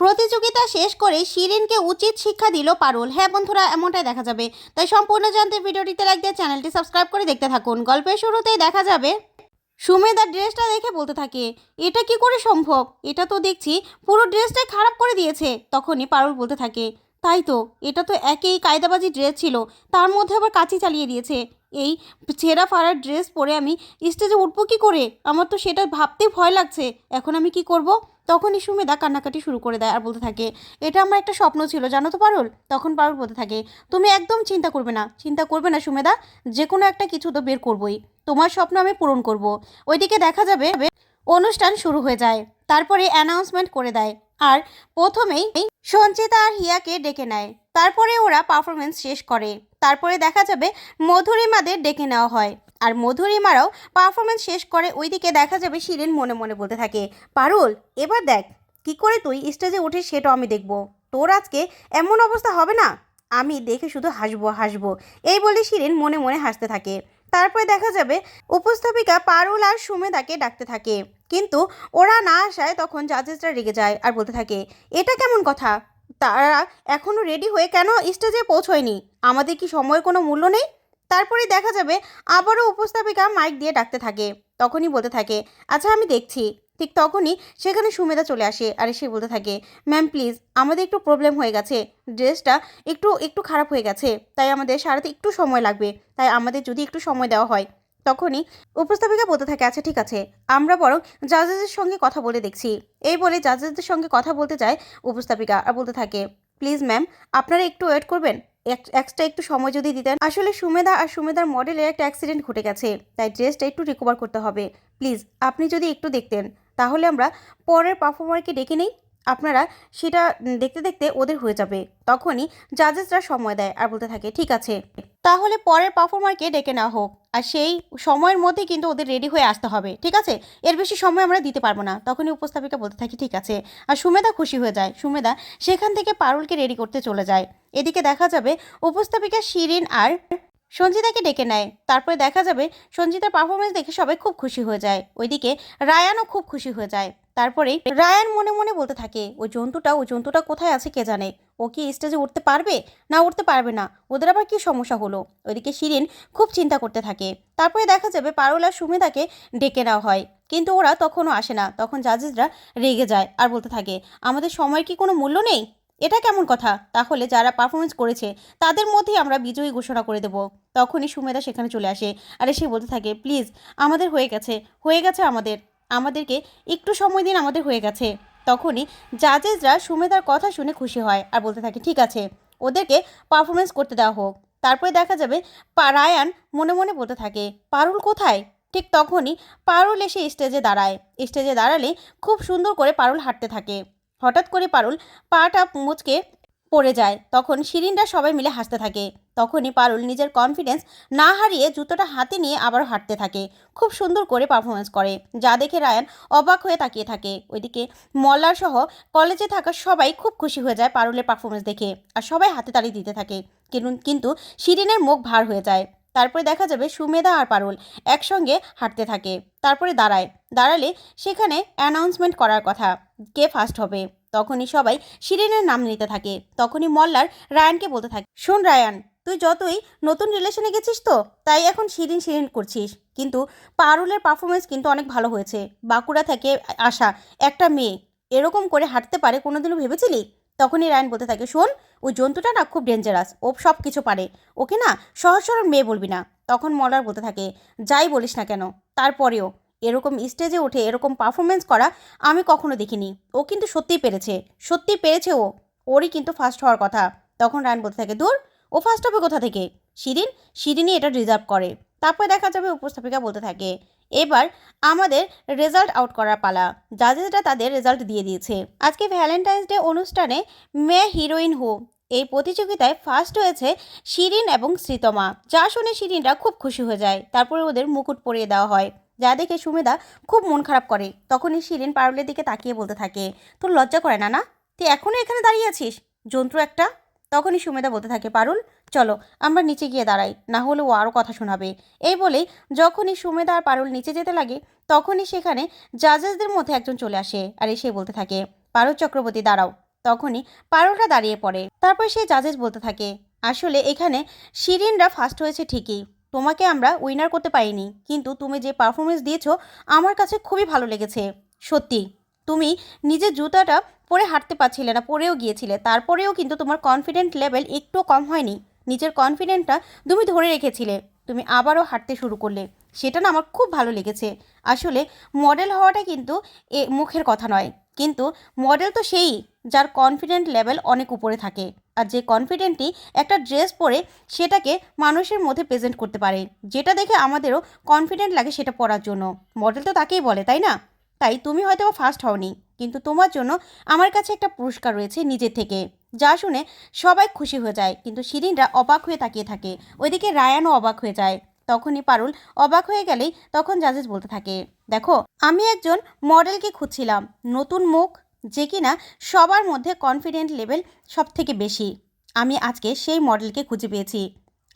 প্রতিযোগিতা শেষ করে শিরিনকে উচিত শিক্ষা দিল পারুল। হ্যাঁ বন্ধুরা, এমনটাই দেখা যাবে। তাই সম্পূর্ণ জানতে ভিডিওটিতে লাইক দিয়ে চ্যানেলটি সাবস্ক্রাইব করে দেখতে থাকুন। গল্পের শুরুতেই দেখা যাবে, সুমেদার ড্রেসটা দেখে বলতে থাকে, এটা কি করে সম্ভব? এটা তো দেখছি পুরো ড্রেসটাই খারাপ করে দিয়েছে। তখনই পারুল বলতে থাকে, তাই তো, এটা তো একেই কায়দাবাজি ড্রেস ছিল, তার মধ্যে আবার কাচি চালিয়ে দিয়েছে। এই ছেঁড়া ফাড়ার ড্রেস পরে আমি স্টেজে উঠবো কি করে? আমার তো সেটা ভাবতেই ভয় লাগছে। এখন আমি কি করব? তখনই সুমেদা কান্নাকাটি শুরু করে দেয় আর বলতে থাকে, এটা আমার একটা স্বপ্ন ছিল, জানো তো পারুল? তখন পারুল বলতে থাকে, তুমি একদম চিন্তা করবে না, চিন্তা করবে না সুমেদা যে কোনো একটা কিছু তো বের করবই। তোমার স্বপ্ন আমি পূরণ করব। ওইদিকে দেখা যাবে অনুষ্ঠান শুরু হয়ে যায়, তারপরে অ্যানাউন্সমেন্ট করে দেয় আর প্রথমেই সঞ্চিতা আর হিয়াকে ডেকে নেয়। তারপরে ওরা পারফরমেন্স শেষ করে। তারপরে দেখা যাবে মধুরিমাদের ডেকে নেওয়া হয়। আর মধুরিমারাও পারফরমেন্স শেষ করে ওইদিকে দেখা যাবে শিরিন মনে মনে বলতে থাকে, পারুল, এবার দেখ, কি করে তুই স্টেজে উঠিস সেটাও আমি দেখব। তোর আজকে এমন অবস্থা হবে না? আমি দেখে শুধু হাসবো হাসবো। এই বলে শিরিন মনে মনে হাসতে থাকে। তারপরে দেখা যাবে উপস্থাপিকা পারুল আর সুমেদাকে ডাকতে থাকে। কিন্তু ওরা না আসায় তখন জাজেসরা রেগে যায় আর বলতে থাকে, এটা কেমন কথা? তারা এখনও রেডি হয়ে কেন স্টেজে পৌঁছয়নি? আমাদের কি সময়ের কোনো মূল্য নেই? তারপরে দেখা যাবে আবারও উপস্থাপিকা মাইক দিয়ে ডাকতে থাকে। তখনই বলতে থাকে আচ্ছা আমি দেখছি। ঠিক তখনই সেখানে সুমেদা চলে আসে আর সে বলতে থাকে ম্যাম প্লিজ আমাদের একটু প্রবলেম হয়ে গেছে। ড্রেসটা একটু একটু খারাপ হয়ে গেছে। তাই আমাদের সারাতে একটু সময় লাগবে। তাই আমাদের যদি একটু সময় দেওয়া হয় তখনই উপস্থাপিকা বলতে থাকে আচ্ছা ঠিক আছে, আমরা বরং জাজেসের সঙ্গে কথা বলে দেখছি। এই বলে জাজেসদের সঙ্গে কথা বলতে যায় উপস্থাপিকা আর বলতে থাকে, প্লিজ ম্যাম, আপনারা একটু ওয়েট করবেন এক্সট্রা একটু সময় যদি দিতেন। আসলে সুমেদা আর সুমেদার মডেলের একটা অ্যাক্সিডেন্ট ঘটে গেছে, তাই ড্রেসটা একটু রিকভার করতে হবে। প্লিজ, আপনি যদি একটু দেখতেন, তাহলে আমরা পরের পারফর্মারকে ডেকে নেই। আপনারা সেটা দেখতে দেখতে ওদের হয়ে যাবে। তখনই জাজেসরা সময় দেয় আর বলতে থাকে, ঠিক আছে, তাহলে পরের পারফর্মারকে ডেকে নেওয়া হোক। আর সেই সময়ের মধ্যে কিন্তু ওদের রেডি হয়ে আসতে হবে, ঠিক আছে? এর বেশি সময় আমরা দিতে পারব না। তখনই উপস্থাপিকা বলতে থাকি, ঠিক আছে। আর সুমেদা খুশি হয়ে যায়। সুমেদা সেখান থেকে পারুলকে রেডি করতে চলে যায়। এদিকে দেখা যাবে উপস্থাপিকা শিরিন আর সঞ্জিতাকে ডেকে নেয়। তারপরে দেখা যাবে সঞ্জিতার পারফরমেন্স দেখে সবাই খুব খুশি হয়ে যায়। ওইদিকে রায়ানও খুব খুশি হয়ে যায়। তারপরে রায়ান মনে মনে বলতে থাকে, ওই জন্তুটা ওই জন্তুটা কোথায় আছে কে জানে? ও কি স্টেজে উঠতে পারবে? না, উঠতে পারবে না। ওদের আবার কি সমস্যা হলো? ওইদিকে শিরিন খুব চিন্তা করতে থাকে। তারপরে দেখা যাবে পারুল আর সুমেদাকে ডেকে নেওয়া হয়। কিন্তু ওরা তখনও আসে না। তখন জাজেসরা রেগে যায় আর বলতে থাকে, আমাদের সময়ের কি কোনো মূল্য নেই? এটা কেমন কথা? তাহলে যারা পারফরমেন্স করেছে, তাদের মধ্যেই আমরা বিজয়ী ঘোষণা করে দেব। তখনই সুমেদা সেখানে চলে আসে। আর সে বলতে থাকে প্লিজ আমাদের হয়ে গেছে। হয়ে গেছে আমাদের। আমাদেরকে একটু সময় দিন আমাদের হয়ে গেছে। তখনই জাজেসরা সুমেদার কথা শুনে খুশি হয় আর বলতে থাকে, ঠিক আছে, ওদেরকে পারফরমেন্স করতে দেওয়া হোক। তারপরে দেখা যাবে রায়ান মনে মনে বলতে থাকে, পারুল কোথায়? ঠিক তখনই পারুল এসে স্টেজে দাঁড়ায়। স্টেজে দাঁড়ালে খুব সুন্দর করে পারুল হাঁটতে থাকে। হঠাৎ করে পারুল পাটা মুচকে পড়ে যায়। তখন শিরিনরা সবাই মিলে হাসতে থাকে। তখনই পারুল নিজের কনফিডেন্স না হারিয়ে জুতোটা হাতে নিয়ে আবার হাঁটতে থাকে। খুব সুন্দর করে পারফরমেন্স করে, যা দেখে রায়ান অবাক হয়ে তাকিয়ে থাকে। ওইদিকে মল্লার সহ কলেজে থাকা সবাই খুব খুশি হয়ে যায় পারুলের পারফরমেন্স দেখে আর সবাই হাতে তালি দিতে থাকে। কিন্তু শিরিনের মুখ ভার হয়ে যায়। তারপরে দেখা যাবে সুমেধা আর পারুল একসঙ্গে হাঁটতে থাকে। তারপরে দাঁড়ায়। দাঁড়ালে সেখানে অ্যানাউন্সমেন্ট করার কথা, কে ফার্স্ট হবে? তখনই সবাই শিরিনের নাম নিতে থাকে। তখনই মল্লার রায়ানকে বলতে থাকে, শোন রায়ান, তুই যতই নতুন রিলেশনে গেছিস তো, তাই এখন শিরিন শিরিন করছিস। কিন্তু পারুলের পারফরমেন্স কিন্তু অনেক ভালো হয়েছে। বাঁকুড়া থেকে আসা একটা মেয়ে, এরকম করে হাঁটতে পারে কোনোদিনও ভেবেছিলি? তখনই রায়ান বলতে থাকে, শোন ওই জন্তুটা না খুব ডেঞ্জারাস ও সব কিছু পারে। ওকে না সহজ সরল মেয়ে বলবি না। তখন মলার বলতে থাকে, যাই বলিস না কেন। তারপরেও এরকম স্টেজে উঠে এরকম পারফরমেন্স করা আমি কখনো দেখিনি। ও কিন্তু সত্যিই পেরেছে। সত্যি পেরেছে ও। ওরই কিন্তু ফার্স্ট হওয়ার কথা। তখন রায়ন বলতে থাকে, দূর, ও ফার্স্ট হবে কোথা থেকে? শিরিন, শিরিনই এটা রিজার্ভ করে। তারপরে দেখা যাবে উপস্থাপিকা বলতে থাকে, এবার আমাদের রেজাল্ট আউট করার পালা। জাজেসরা তাদের রেজাল্ট দিয়ে দিয়েছে। আজকে ভ্যালেন্টাইন্স ডে অনুষ্ঠানে মে হিরোইন হো। এই প্রতিযোগিতায় ফার্স্ট হয়েছে শিরিন এবং শ্রীতমা। যা শুনে শিরিনরা খুব খুশি হয়ে যায়। তারপরে ওদের মুকুট পরিয়ে দেওয়া হয়। যা দেখে সুমেধা খুব মন খারাপ করে। তখনই শিরিন পারুলের দিকে তাকিয়ে বলতে থাকে, তোর লজ্জা করে না না? তুই এখনও এখানে দাঁড়িয়ে আছিস? যন্ত্র একটা? তখনই সুমেধা বলতে থাকে, পারুল, চলো, আমরা নিচে গিয়ে দাঁড়াই। না হলে ও আরও কথা শোনাবে। এই বলেই যখনই সুমেধা আর পারুল নিচে যেতে লাগে, তখনই সেখানে জাজেসদের মধ্যে একজন চলে আসে। আর এসে বলতে থাকে, পারুল চক্রবর্তী, দাঁড়াও। তখনই পারুলরা দাঁড়িয়ে পড়ে। তারপর সে জাজেস বলতে থাকে, আসলে এখানে শিরিনরা ফার্স্ট হয়েছে ঠিকই। তোমাকে আমরা উইনার করতে পারিনি, কিন্তু তুমি যে পারফরমেন্স দিয়েছ, আমার কাছে খুবই ভালো লেগেছে। সত্যি, তুমি নিজের জুতাটা পরে হাঁটতে পারছিলে না, পরেও গিয়েছিলে। তারপরেও কিন্তু তোমার কনফিডেন্ট লেভেল একটু কম হয়নি। নিজের কনফিডেন্টটা তুমি ধরে রেখেছিলে। তুমি আবারও হাঁটতে শুরু করলে। সেটা না আমার খুব ভালো লেগেছে। আসলে মডেল হওয়াটা কিন্তু এ মুখের কথা নয়। কিন্তু মডেল তো সেই যার কনফিডেন্ট লেভেল অনেক উপরে থাকে। আর যে কনফিডেন্টই একটা ড্রেস পরে সেটাকে মানুষের মধ্যে প্রেজেন্ট করতে পারে। যেটা দেখে আমাদেরও কনফিডেন্ট লাগে সেটা পরার জন্য। মডেল তো তাকেই বলে, তাই না? তাই তুমি হয়তো ফার্স্ট হওনি, কিন্তু তোমার জন্য আমার কাছে একটা পুরস্কার রয়েছে নিজের থেকে। যা শুনে সবাই খুশি হয়ে যায়, কিন্তু শিরিনরা অবাক হয়ে তাকিয়ে থাকে। ওইদিকে রায়ানও অবাক হয়ে যায়। তখনই পারুল অবাক হয়ে গেলেই তখন জাজেস বলতে থাকে, দেখো, আমি একজন মডেলকে খুঁজছিলাম, নতুন মুখ, যে কিনা সবার মধ্যে কনফিডেন্ট লেভেল সব থেকে বেশি। আমি আজকে সেই মডেলকে খুঁজে পেয়েছি।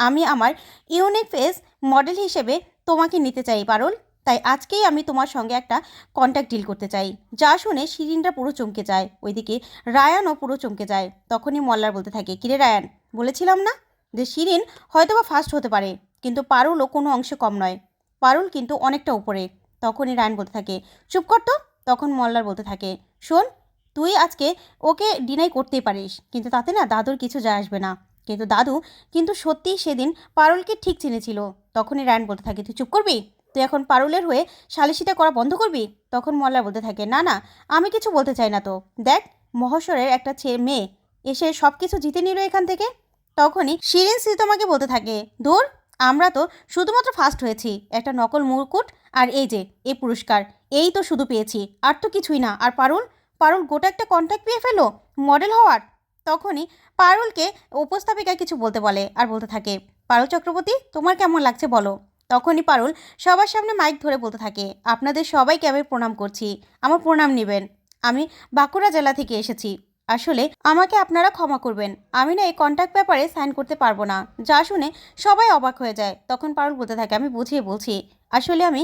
আমি আমার ইউনিক ফেস মডেল হিসেবে তোমাকে নিতে চাই, পারুল। তাই আজকেই আমি তোমার সঙ্গে একটা কন্ট্যাক্ট ডিল করতে চাই। যা শুনে শিরিনরা পুরো চমকে যায়, ওইদিকে রায়ানও পুরো চমকে যায়। তখনই মল্লার বলতে থাকে, কিরে রায়ান, বলেছিলাম না যে শিরিন হয়তোবা ফার্স্ট হতে পারে। কিন্তু পারুলও কোনো অংশে কম নয়। পারুল কিন্তু অনেকটা উপরে। তখনই রায়ন বলতে থাকে, চুপ কর তো। তখন মল্লার বলতে থাকে, শোন, তুই আজকে ওকে ডিনাই করতেই পারিস, কিন্তু তাতে না দাদুর কিছু যায় আসবে না। কিন্তু দাদু কিন্তু সত্যিই সেদিন পারুলকে ঠিক চিনেছিল। তখনই রায়ন বলতে থাকে, তুই চুপ করবি? তুই এখন পারুলের হয়ে সালিশিটা করা বন্ধ করবি? তখন মল্লার বলতে থাকে, না না, আমি কিছু বলতে চাই না তো। দেখ মহস্বরের একটা ছেলে মেয়ে, এসে সব কিছু জিতে নিল এখান থেকে? তখনই শিরিন শ্রী তোমাকে বলতে থাকে দূর আমরা তো শুধুমাত্র ফার্স্ট হয়েছি, একটা নকল মুকুট আর এই যে এই পুরস্কার, এই তো শুধু পেয়েছি, আর তো কিছুই না। আর পারুল? পারুল গোটা একটা কন্ট্যাক্ট পেয়ে ফেলো মডেল হওয়ার? তখনই পারুলকে উপস্থাপিকা কিছু বলতে বলে আর বলতে থাকে, পারুল চক্রবর্তী, তোমার কেমন লাগছে বলো? তখনই পারুল সবার সামনে মাইক ধরে বলতে থাকে, আপনাদের সবাইকে আমি প্রণাম করছি, আমার প্রণাম নেবেন। আমি বাঁকুড়া জেলা থেকে এসেছি আসলে আমাকে আপনারা ক্ষমা করবেন। আমি না এই কন্ট্যাক্ট ব্যাপারে সাইন করতে পারব না। যা শুনে সবাই অবাক হয়ে যায়। তখন পারুল বলতে থাকে, আমি বুঝিয়ে বলছি। আসলে আমি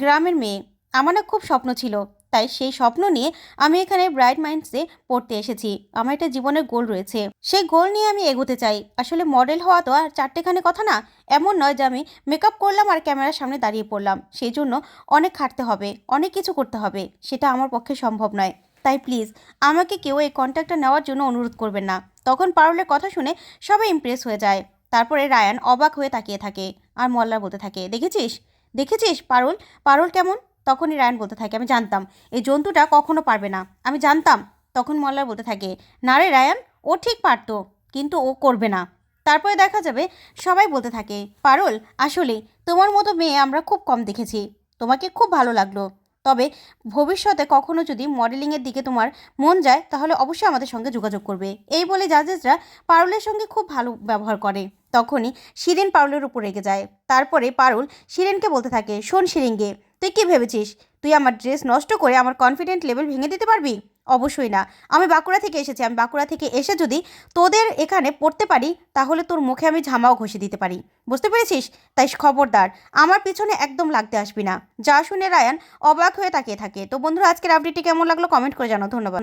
গ্রামের মেয়ে। আমার না খুব স্বপ্ন ছিল। তাই সেই স্বপ্ন নিয়ে আমি এখানে ব্রাইট মাইন্ডসে পড়তে এসেছি। আমার একটা জীবনের গোল রয়েছে। সেই গোল নিয়ে আমি এগোতে চাই। আসলে মডেল হওয়া তো আর চারটেখানে কথা না। এমন নয় যে আমি মেকআপ করলাম আর ক্যামেরার সামনে দাঁড়িয়ে পড়লাম। সেই জন্য অনেক খাটতে হবে, অনেক কিছু করতে হবে। সেটা আমার পক্ষে সম্ভব নয়। তাই প্লিজ আমাকে কেউ এই কন্ট্যাক্টটা নেওয়ার জন্য অনুরোধ করবেন না। তখন পারুলের কথা শুনে সবাই ইমপ্রেস হয়ে যায়। তারপরে রায়ান অবাক হয়ে তাকিয়ে থাকে আর মল্লার বলতে থাকে, দেখেছিস? দেখেছিস পারুল? পারুল কেমন? তখনই রায়ান বলতে থাকে, আমি জানতাম। এই জন্তুটা কখনো পারবে না। আমি জানতাম। তখন মল্লার বলতে থাকে, না রে রায়ান, ও ঠিক পারতো, কিন্তু ও করবে না। তারপরে দেখা যাবে সবাই বলতে থাকে, পারুল আসলে তোমার মতো মেয়ে আমরা খুব কম দেখেছি। তোমাকে খুব ভালো লাগল। তবে ভবিষ্যতে কখনো যদি মডেলিংয়ের দিকে তোমার মন যায়, তাহলে অবশ্যই আমাদের সঙ্গে যোগাযোগ করবে। এই বলে জাজেসরা পারুলের সঙ্গে খুব ভালো ব্যবহার করে। তখনই শিরিন পারুলের উপর রেগে যায়। তারপরে পারুল শিরিনকে বলতে থাকে, শোন শিরিনকে, তুই কি ভেবেছিস? তুই আমার ড্রেস নষ্ট করে আমার কনফিডেন্ট লেভেল ভেঙে দিতে পারবি? অবশ্যই না। আমি বাঁকুড়া থেকে এসেছি। আমি বাঁকুড়া থেকে এসে যদি তোদের এখানে পড়তে পারি, তাহলে তোর মুখে আমি ঝামাও ঘষে দিতে পারি। বুঝতে পেরেছিস? তাই খবরদার। আমার পিছনে একদম লাগতে আসবি না। যা শুনে রায়ান অবাক হয়ে তাকিয়ে থাকে। তো বন্ধুরা, আজকের আপডেটটি কেমন লাগল? কমেন্ট করে জানাও। ধন্যবাদ।